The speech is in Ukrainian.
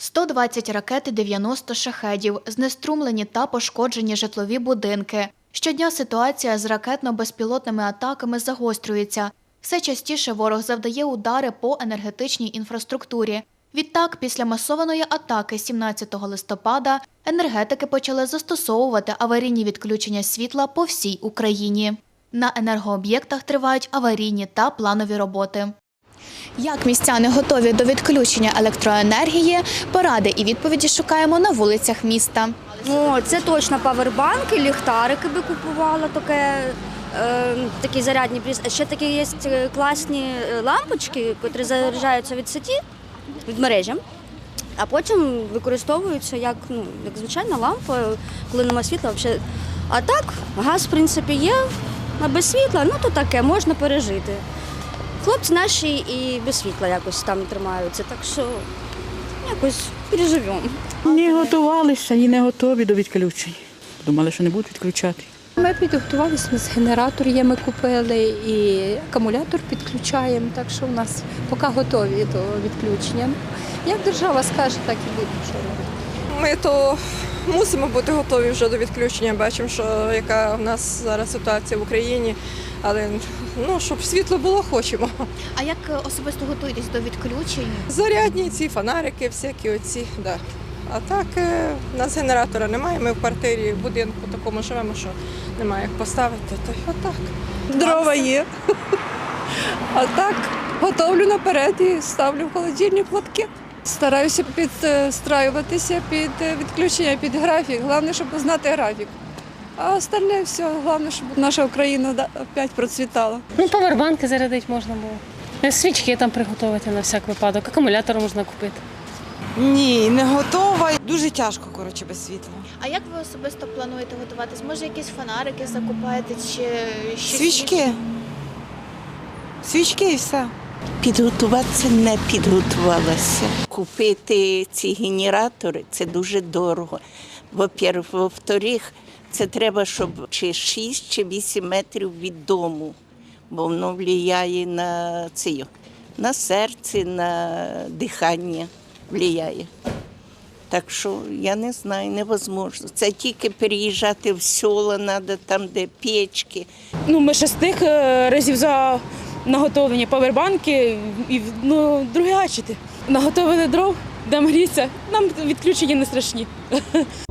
120 ракет і 90 шахедів, знеструмлені та пошкоджені житлові будинки. Щодня ситуація з ракетно-безпілотними атаками загострюється. Все частіше ворог завдає удари по енергетичній інфраструктурі. Відтак, після масованої атаки 17 листопада енергетики почали застосовувати аварійні відключення світла по всій Україні. На енергооб'єктах тривають аварійні та планові роботи. Як містяни готові до відключення електроенергії, поради і відповіді шукаємо на вулицях міста. О, це точно павербанки, ліхтарики би купувала таке. Е, такі зарядні пліс. Ще такі є е, класні е, лампочки, які заряджаються від сеті, від мережі, а потім використовуються як, ну, як звичайна лампа, коли немає світла. Взагалі. А так, газ, в принципі, є, а без світла, ну то таке, можна пережити. Хлопці наші і без світла якось там тримаються, так що якось переживемо. Не готувалися і не готові до відключень. Думали, що не будуть відключати. Ми підготувалися, у нас генератор є, ми купили і акумулятор підключаємо, так що у нас поки готові до відключення. Як держава скаже, так і буде. Що робити. Ми то мусимо бути готові вже до відключення. Бачимо, що яка в нас зараз ситуація в Україні. Але ну, щоб світло було, хочемо. А як е, особисто готуєтесь до відключень? Зарядні ці фонарики, всякі оці. Да. А так е, у нас генератора немає. Ми в квартирі, в будинку такому живемо, що немає як поставити. То й отак. Дрова є. А так готовлю наперед і ставлю в холодильник платки. Стараюся підстраюватися під е, відключення, під графік. Головне, щоб знати графік. А остальне все, головне, щоб наша Україна опять процвітала. Ну, павербанки зарядити можна було. Е, Свічки там приготувати на всяк випадок, акумулятор можна купити. Ні, не готова. Дуже тяжко, коротше, без світла. А як ви особисто плануєте готуватись? Може, якісь фонарики закупаєте чи щось Свічки. Свічки і все. Підготуватися не підготувалася. Купити ці генератори це дуже дорого. Во-вторых, це треба, щоб чи 6 чи 8 метрів від дому, бо воно впливає на це, на серце, на дихання впливає. Так що я не знаю, невозможно. Це тільки переїжджати в села, треба там, де печки. Ну, ми ще з тих е, разів за наготовлення павербанки і ну, другі гаджети. Наготовили дров, дам гріться, нам відключення не страшні.